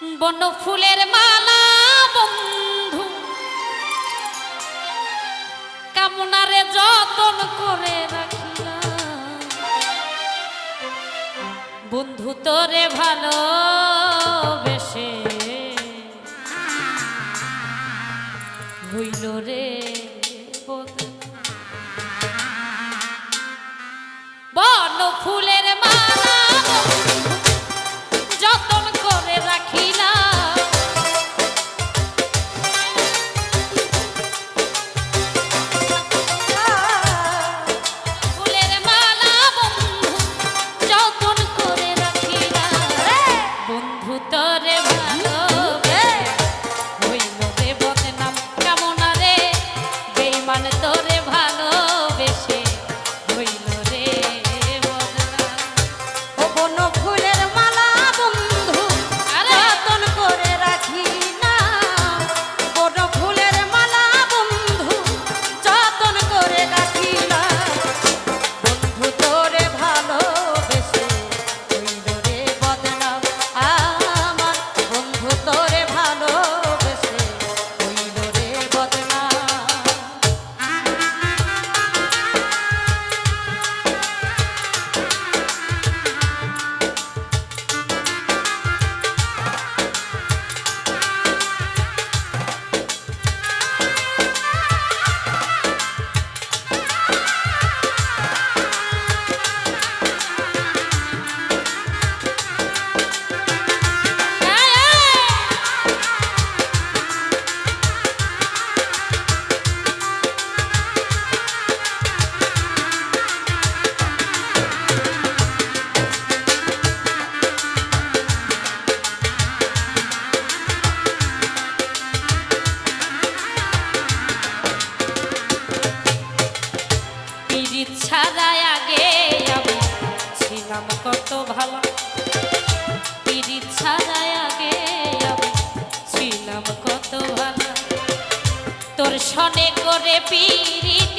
বন ফুলের মালা, বন্ধু। কামনারে যতন করে রাখিলাম। বন্ধু তোরে ভালো বেশে হইল রে বন ফুল কত ভালো। তোর সনে করে পিড়িত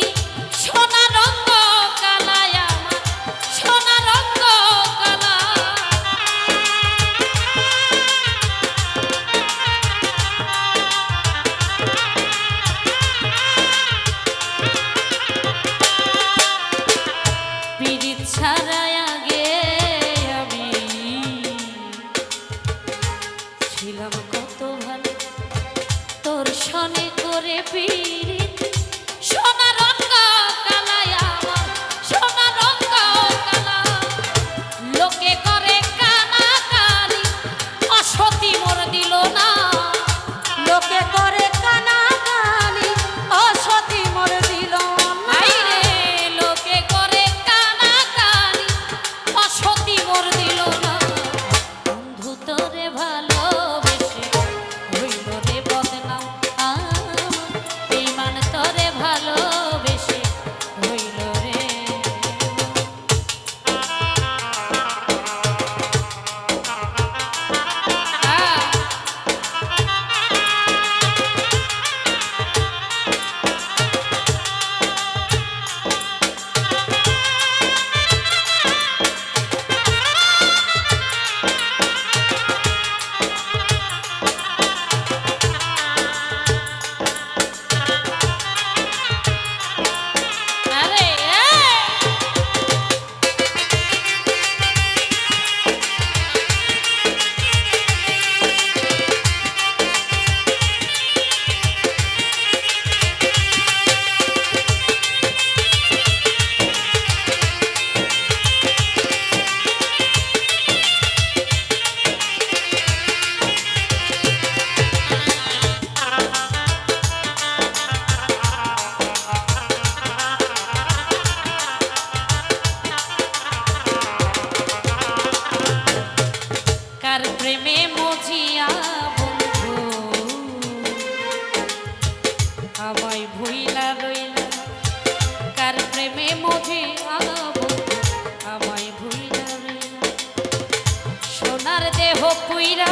আমায় ভুইলা রইলা কার প্রেমে মধে আলাব আমায় ভুইলা রইলা সোনার দেহ পুইরা